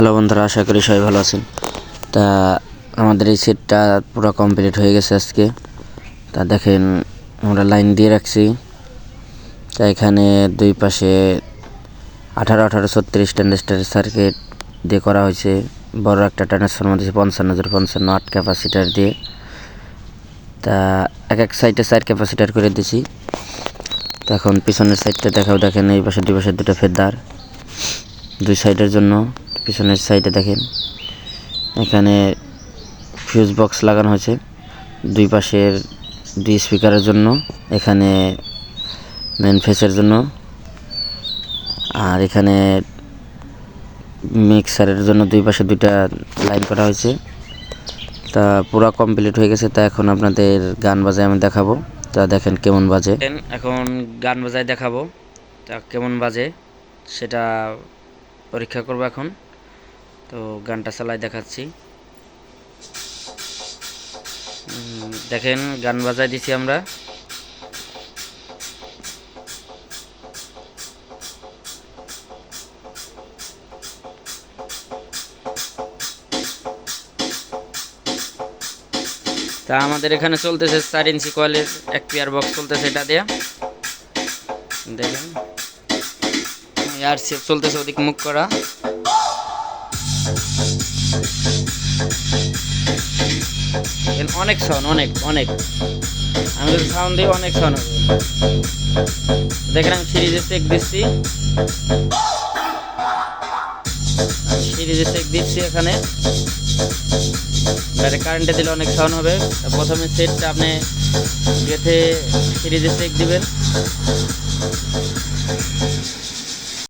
Hello বন্ধুরা, আশা করি সবাই ভালো আছেন। তা আমাদের এই সেটটা পুরো কমপ্লিট হয়ে গেছে আজকে। তা দেখেন, আমরা লাইন দিয়ে রাখছি। তা এখানে দুই পাশে আঠারো আঠারো, ছত্রিশ ট্যান্ডেস্টার সার্কিট দিয়ে করা হয়েছে। বড় একটা ট্রান্সফর্মার দিয়েছে, পঞ্চান্ন হাজার পঞ্চান্ন, আট ক্যাপাসিটার দিয়ে। তা এক এক সাইডে সাইড ক্যাপাসিটার করে দিয়েছি। তো এখন পিছনের সাইডটা দেখাও দেখেন, এই পাশে, দুই পাশে দুটো ফেদার। দুই সাইডের জন্য পিছনের সাইডে দেখেন। এখানে ফিউজ বক্স লাগানো হয়েছে দুই পাশের দুই স্পিকারের জন্য, এখানে মেন ফেসের জন্য, আর এখানে মিক্সারের জন্য দুই পাশে দুইটা লাইন করা হয়েছে। তা পুরো কমপ্লিট হয়ে গেছে, তা এখন আপনাদের গান বাজায় আমি দেখাবো। তা দেখেন কেমন বাজে। এখন গান বাজায় দেখাবো। তা কেমন বাজে, সেটা পরীক্ষা করব এখন। তো গানটা চালাই দেখাচ্ছি। দেখেন, গান বাজাই দিছি আমরা। তা আমাদের এখানে চলতেছে চার ইঞ্চি কয়েলের এক পেয়ার বক্স চলতেছে এটা দিয়ে। দেখেন আর সেফ চলতেছে ওদিক মুখ করা। অনেক সাউন্ড অনেক অনেক। আমি যদি সাউন্ড দিই, অনেক সাউন্ড হবে। দেখেন আমি চেক দিচ্ছি। সিরিজে চেক দিচ্ছি এখানে। ডাইরেক্ট কারেন্টে দিলে অনেক সাউন্ড হবে। প্রথমে সেটটা আপনি গেথে সিরিজে চেক দিবেন।